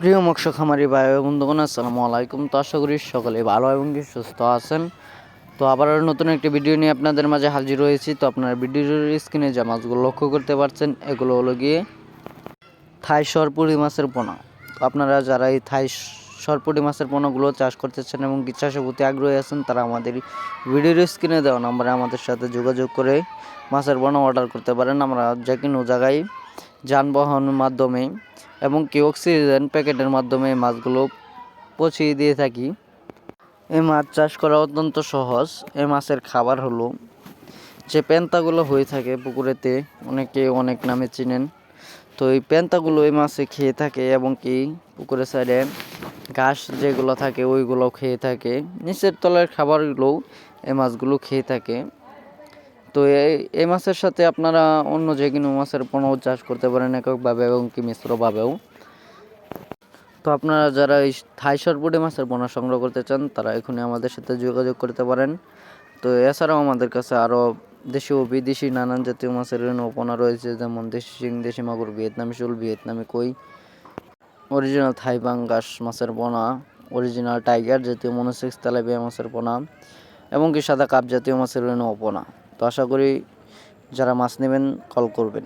প্রিয় মৎস্য খামারি ভাই বন্ধুগণ, আসসালামু আলাইকুম। তো আশা করি সকলে ভালো এবং সুস্থ আছেন। তো আবার নতুন একটি ভিডিও নিয়ে আপনাদের মাঝে হাজির হয়েছি। তো আপনারা ভিডিওর স্ক্রিনে যে মাছগুলো লক্ষ্য করতে পারছেন, এগুলো হলো গিয়ে থাই সরপুরি মাছের পোনা। তো আপনারা যারা এই থাই সরপুরি মাছের পোনাগুলো চাষ করতেছেন এবং কি চাষের প্রতি আগ্রহী আছেন, তারা আমাদের ভিডিওর স্ক্রিনে দেওয়া নাম্বারে আমাদের সাথে যোগাযোগ করে মাছের পোনা অর্ডার করতে পারেন। আমরা যে কোনো জায়গায় যানবাহনের মাধ্যমে এবং কি অক্সিজেন প্যাকেটের মাধ্যমে এই মাছগুলো পচিয়ে দিয়ে থাকি। এই মাছ চাষ করা অত্যন্ত সহজ। এই মাছের খাবার হলো যে প্যান্তাগুলো হয়ে থাকে পুকুরেতে, অনেকে অনেক নামে চিনেন। তো এই প্যান্তাগুলো এই মাছে খেয়ে থাকে এবং কি পুকুরের সাইডে ঘাস যেগুলো থাকে ওইগুলো খেয়ে থাকে। নিচের তলের খাবারগুলোও এই মাছগুলো খেয়ে থাকে। তো এই এই মাছের সাথে আপনারা অন্য যে কোনো মাছের পণ্য চাষ করতে পারেন এককভাবে এবং কি মিশ্রভাবেও। তো আপনারা যারা এই থাই সরপুটি মাছের পোনা সংগ্রহ করতে চান, তারা এখনই আমাদের সাথে যোগাযোগ করতে পারেন। তো এছাড়াও আমাদের কাছে আরও দেশি ও বিদেশি নানান জাতীয় মাছের পোনা রয়েছে, যেমন দেশি শিং, দেশি মাগুর, ভিয়েতনামি শোল, ভিয়েতনামি কই। অরিজিনাল থাই পাঙ্গাস মাছের পোনা অরিজিনাল টাইগার জাতীয় মনোসেক্স তেলাপিয়া মাছের পোনা, এবং কি সাদা কাপ জাতীয় মাছের পোনা। তো আশা করি যারা মাছ নেবেন কল করবেন।